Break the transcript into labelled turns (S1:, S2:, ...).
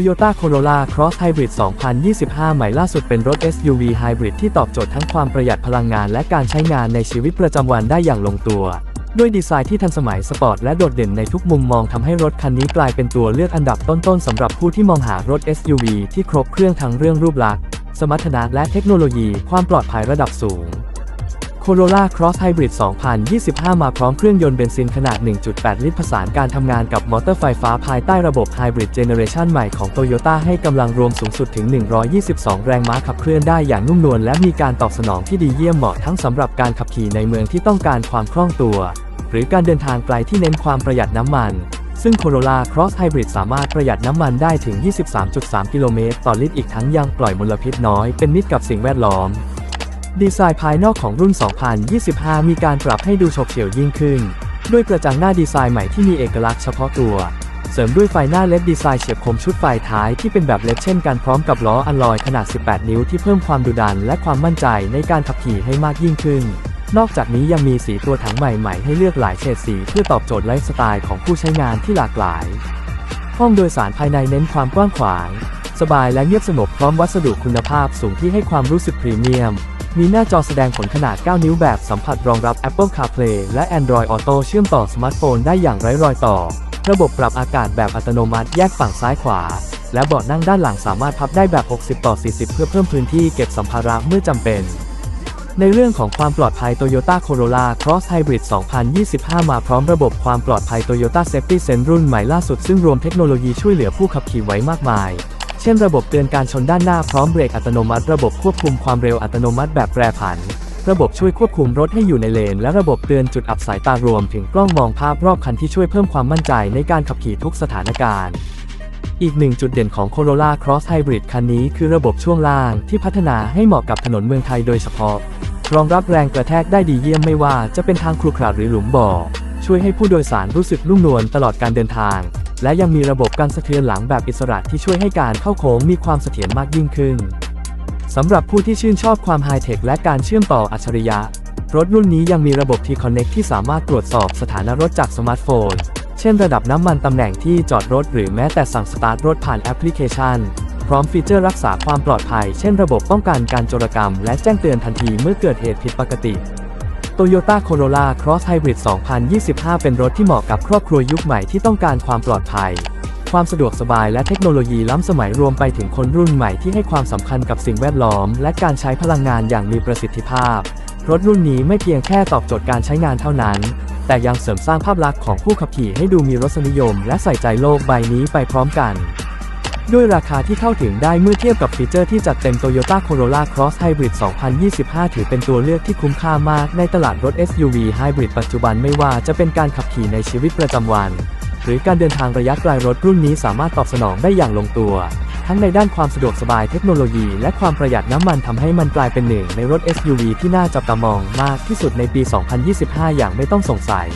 S1: Toyota Corolla Cross Hybrid 2025 ใหม่ล่าสุดเป็นรถ SUV Hybrid ที่ตอบโจทย์ทั้งความประหยัดพลังงานและการใช้งานในชีวิตประจำวันได้อย่างลงตัว ด้วยดีไซน์ที่ทันสมัยสปอร์ตและโดดเด่นในทุกมุมมองทำให้รถคันนี้กลายเป็นตัวเลือกอันดับต้นๆสำหรับผู้ที่มองหารถ SUV ที่ครบเครื่องทั้งเรื่องรูปลักษณ์ สมรรถนะและเทคโนโลยี ความปลอดภัยระดับสูง Corolla Cross Hybrid 2025 มาพร้อมเครื่องยนต์เบนซินขนาด 1.8 ลิตรผสานการทำงานกับมอเตอร์ไฟฟ้าภายใต้ระบบ Hybrid Generation ใหม่ของ Toyota ให้กำลังรวมสูงสุดถึง 122 แรงม้าขับเคลื่อนได้อย่างนุ่มนวลและมีการตอบสนองที่ดีเยี่ยมเหมาะทั้งสำหรับการขับขี่ในเมืองที่ต้องการความคล่องตัว หรือการเดินทางไกลที่เน้นความประหยัดน้ำมันซึ่ง Corolla Cross Hybrid สามารถประหยัดน้ำมันได้ถึง 23.3 กิโลเมตรต่อลิตรอีกทั้งยังปล่อยมลพิษน้อยเป็นมิตรกับสิ่งแวดล้อม ดีไซน์ภายนอกของรุ่น 2025 มีการปรับให้ดูฉกเฉี่ยวยิ่งขึ้น ด้วยกระจังหน้าดีไซน์ใหม่ที่มีเอกลักษณ์เฉพาะตัว เสริมด้วยไฟหน้าเลดดีไซน์เฉียบคมชุดไฟท้ายที่เป็นแบบเลดเช่นกันพร้อมกับล้ออัลลอยขนาด 18 นิ้วที่เพิ่มความดุดันและความมั่นใจในการขับขี่ให้มากยิ่งขึ้น นอกจากนี้ยังมีสีตัวถังใหม่ๆ ให้เลือกหลายเฉดสีเพื่อตอบโจทย์ไลฟ์สไตล์ของผู้ใช้งานที่หลากหลาย ห้องโดยสารภายในเน้นความกว้างขวาง สบายและเงียบสงบพร้อมวัสดุคุณภาพสูงที่ให้ความรู้สึกพรีเมียม มีหน้าจอแสดงผลขนาด 9 นิ้วแบบสัมผัสรองรับ Apple CarPlay และ Android Auto เชื่อมต่อสมาร์ทโฟนได้อย่างไร้รอยต่อ ระบบปรับอากาศแบบอัตโนมัติแยกฝั่งซ้ายขวา และเบาะนั่งด้านหลังสามารถพับได้แบบ 60 ต่อ 40 เพื่อเพิ่มพื้นที่เก็บสัมภาระเมื่อจำเป็นในเรื่องของความปลอดภัย Toyota Corolla Cross Hybrid 2025 มาพร้อมระบบความปลอดภัย Toyota Safety Sense รุ่นใหม่ล่าสุดซึ่งรวมเทคโนโลยีช่วยเหลือผู้ขับขี่ไว้มากมาย เช่นระบบเตือนการชนด้านหน้าพร้อมเบรกอัตโนมัติ ระบบควบคุมความเร็วอัตโนมัติแบบแปรผัน ระบบช่วยควบคุมรถให้อยู่ในเลน และระบบเตือนจุดอับสายตารวมถึงกล้องมองภาพรอบคันที่ช่วยเพิ่มความมั่นใจในการขับขี่ทุกสถานการณ์ อีกหนึ่งจุดเด่นของ Corolla Cross Hybrid คันนี้คือระบบช่วงล่างที่พัฒนาให้เหมาะกับถนนเมืองไทยโดยเฉพาะ รองรับแรงกระแทกได้ดีเยี่ยมไม่ว่าจะเป็นทางครุขระหรือหลุมบ่อช่วยให้ผู้โดยสารรู้สึกนุ่มนวลตลอดการเดินทาง และยังมีระบบการสะเทือนหลังแบบอิสระที่ช่วยให้การเข้าโค้งมีความเสถียรมากยิ่งขึ้นสำหรับผู้ที่ชื่นชอบความไฮเทคและการเชื่อมต่ออัจฉริยะ รถรุ่นนี้ยังมีระบบ T-Connect ที่สามารถตรวจสอบสถานะรถจากสมาร์ทโฟน เช่นระดับน้ำมันตำแหน่งที่จอดรถหรือแม้แต่สั่งสตาร์ทรถผ่านแอปพลิเคชัน พร้อมฟีเจอร์รักษาความปลอดภัย เช่นระบบป้องกันการโจรกรรม และแจ้งเตือนทันทีเมื่อเกิดเหตุผิดปกติ Toyota Corolla Cross Hybrid 2025 เป็นรถที่เหมาะกับครอบครัวยุคใหม่ที่ต้องการความปลอดภัย ความสะดวกสบายและเทคโนโลยีล้ำสมัยรวมไปถึงคนรุ่นใหม่ที่ให้ความสำคัญกับสิ่งแวดล้อม และการใช้พลังงานอย่างมีประสิทธิภาพ รถรุ่นนี้ไม่เพียงแค่ตอบโจทย์การใช้งานเท่านั้น แต่ยังเสริมสร้างภาพลักษณ์ของผู้ขับขี่ให้ดูมีรสนิยม และใส่ใจโลกใบนี้ไปพร้อมกัน ด้วยราคาที่เข้าถึงได้เมื่อเทียบกับฟีเจอร์ที่จัดเต็ม Toyota Corolla Cross Hybrid 2025 ถือเป็นตัวเลือกที่คุ้มค่ามากในตลาดรถ SUV Hybrid ปัจจุบันไม่ว่าจะเป็นการขับขี่ในชีวิตประจำวัน หรือการเดินทางระยะไกลรถรุ่นนี้สามารถตอบสนองได้อย่างลงตัว ทั้งในด้านความสะดวกสบายเทคโนโลยี และความประหยัดน้ำมันทำให้มันกลายเป็นหนึ่งในรถ SUV ที่น่าจับตามองมากที่สุดในปี 2025 อย่างไม่ต้องสงสัย